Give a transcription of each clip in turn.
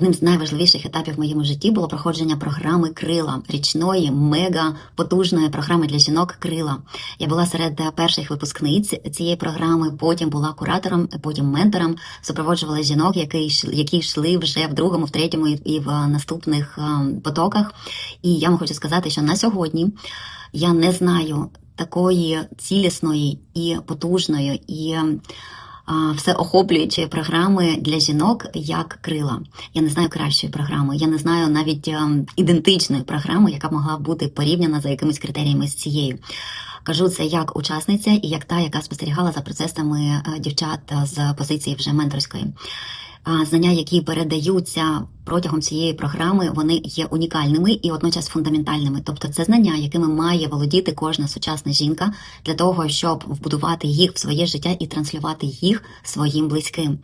Одним з найважливіших етапів в моєму житті було проходження програми Крила річної, мега потужної програми для жінок Крила. Я була серед перших випускниць цієї програми. Потім була куратором, потім ментором. Супроводжувала жінок, які які йшли вже в другому, в третьому і- і в наступних е, потоках. І я вам хочу сказати, що на сьогодні я не знаю такої цілісної і потужної і а, всеохоплюючої програми для жінок, як крила. Я не знаю кращої програми. Я не знаю навіть ем, ідентичної програми, яка могла бути порівняна за якимись критеріями з цією. Кажу це як учасниця і як та, яка спостерігала за процесами е, дівчат е, з позиції вже менторської. Знання, які передаються протягом цієї програми, вони є унікальними і водночас фундаментальними. Тобто, це знання, якими має володіти кожна сучасна жінка для того, щоб вбудувати їх в своє життя і транслювати їх своїм близьким.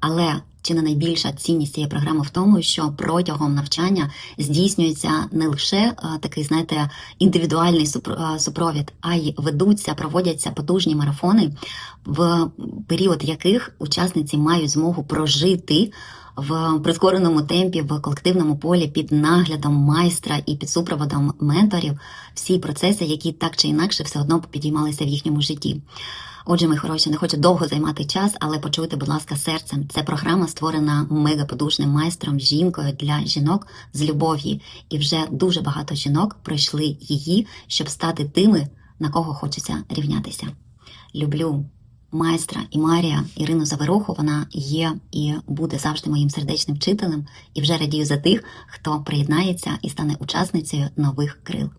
Але чи не найбільша цінність цієї програми в тому, що протягом навчання здійснюється не лише е, такий, знаєте, індивідуальний е, супровід, а й ведуться, проводяться потужні марафони, в період яких учасниці мають змогу прожити в прискореному темпі в колективному полі під наглядом майстра і під супроводом менторів всі процеси, які так чи інакше все одно підіймалися в їхньому житті. Отже, мої хороші, не хочу довго займати час, але почуйте, будь ласка, серцем. Це програма створена мегаподушним майстром, жінкою для жінок з любов'ю. І вже дуже багато жінок пройшли її, щоб стати тими, на кого хочеться рівнятися. Люблю майстра і Марія Ірину Заверуху. Вона є і буде завжди моїм сердечним вчителем. І вже радію за тих, хто приєднається і стане учасницею нових крил.